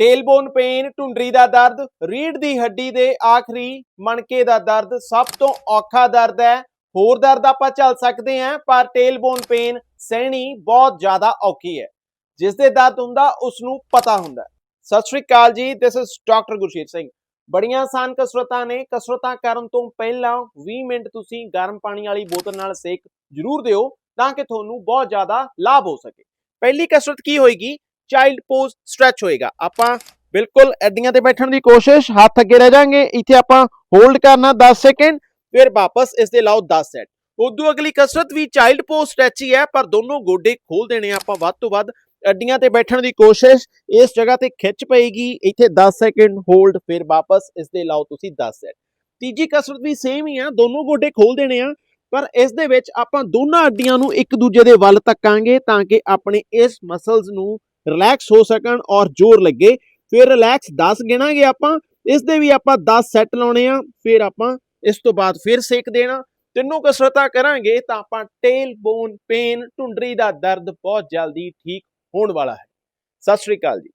ਟੇਲਬੋਨ pain ਢੁੰਡਰੀ ਦਾ ਦਰਦ ਰੀੜ ਦੀ ਹੱਡੀ ਦੇ ਆਖਰੀ ਮਣਕੇ ਦਾ ਦਰਦ ਸਭ ਤੋਂ ਔਖਾ ਦਰਦ ਹੈ। ਹੋਰ ਦਰਦ ਆਪਾਂ ਝੱਲ ਸਕਦੇ ਹਾਂ, ਪਰ ਟੇਲਬੋਨ ਪੇਨ ਸਹਿਣੀ ਬਹੁਤ ਜ਼ਿਆਦਾ ਔਖੀ ਹੈ। ਜਿਸ ਦੇ ਦਰਦ ਹੁੰਦਾ ਉਸ ਨੂੰ ਪਤਾ ਹੁੰਦਾ ਸਤਿ ਸ਼੍ਰੀ ਅਕਾਲ ਜੀ this is doctor Gursheet Singh. ਬੜੀਆਂ ਆਸਾਨ ਕਸਰਤਾਂ ਨੇ। ਕਸਰਤਾਂ ਕਰਨ ਤੋਂ ਪਹਿਲਾਂ 20 ਮਿੰਟ ਤੁਸੀਂ ਗਰਮ ਪਾਣੀ ਵਾਲੀ ਬੋਤਲ ਨਾਲ ਸੇਕ ਜ਼ਰੂਰ ਦਿਓ, ਤਾਂ ਕਿ ਤੁਹਾਨੂੰ ਬਹੁਤ ਜ਼ਿਆਦਾ ਲਾਭ ਹੋ ਸਕੇ। ਪਹਿਲੀ ਕਸਰਤ ਕੀ ਹੋਏਗੀ? ਚਾਈਲਡ ਪੋਜ਼ ਸਟ੍ਰੈਚ ਹੋਏਗਾ। ਆਪਾਂ ਬਿਲਕੁਲ ਐਡੀਆਂ ਤੇ ਬੈਠਣ ਦੀ ਕੋਸ਼ਿਸ਼, ਹੱਥ ਅੱਗੇ ਰਹਿ ਜਾਾਂਗੇ। ਇੱਥੇ ਆਪਾਂ ਹੋਲਡ ਕਰਨਾ 10 ਸੈਕਿੰਡ ਫਿਰ ਵਾਪਸ ਇਸ ਦੇ ਲਾਓ 10 ਸੈਟ ਉਦੋਂ ਅਗਲੀ ਕਸਰਤ ਵੀ ਚਾਈਲਡ ਪੋਜ਼ ਸਟ੍ਰੈਚ ਹੀ ਹੈ ਪਰ ਦੋਨੋਂ ਗੋਡੇ ਖੋਲ ਦੇਣੇ ਆਪਾਂ। ਵੱਧ ਤੋਂ ਵੱਧ ਅੱਡੀਆਂ ਤੇ ਬੈਠਣ ਦੀ ਕੋਸ਼ਿਸ਼, ਇਸ ਜਗ੍ਹਾ ਤੇ ਖਿੱਚ ਪਏਗੀ। ਇੱਥੇ 10 ਸੈਕਿੰਡ ਹੋਲਡ ਫਿਰ ਵਾਪਸ ਇਸ ਦੇ ਲਾਓ ਤੁਸੀਂ 10 ਸੈਟ ਤੀਜੀ ਕਸਰਤ ਵੀ ਸੇਮ ਹੀ ਆ, ਦੋਨੋਂ ਗੋਡੇ ਖੋਲ ਦੇਣੇ ਆ, ਪਰ ਇਸ ਦੇ ਵਿੱਚ ਆਪਾਂ ਦੋਨਾਂ ਅੱਡੀਆਂ ਨੂੰ ਇੱਕ ਦੂਜੇ ਦੇ ਵੱਲ ਤੱਕਾਂਗੇ, ਤਾਂ ਕਿ ਆਪਣੇ ਇਸ ਮਸਲਸ ਨੂੰ ਰਿਲੈਕਸ ਹੋ ਸਕਣ ਔਰ ਜ਼ੋਰ ਲੱਗੇ। ਫਿਰ ਰਿਲੈਕਸ 10 ਗਿਣਾਂਗੇ ਆਪਾਂ। ਇਸ ਦੇ ਵੀ ਆਪਾਂ 10 ਸੈੱਟ ਲਾਉਣੇ ਆ। ਫਿਰ ਆਪਾਂ ਇਸ ਤੋਂ ਬਾਅਦ ਫਿਰ ਸੇਕ ਦੇਣਾ। ਤਿੰਨੋਂ ਕਸਰਤਾਂ ਕਰਾਂਗੇ ਤਾਂ ਆਪਾਂ ਟੇਲ ਬੋਨ ਪੇਨ ਢੁੰਡਰੀ ਦਾ ਦਰਦ ਬਹੁਤ ਜਲਦੀ ਠੀਕ ਹੋਣ ਵਾਲਾ ਹੈ। ਸਤਿ ਸ਼੍ਰੀ ਅਕਾਲ ਜੀ।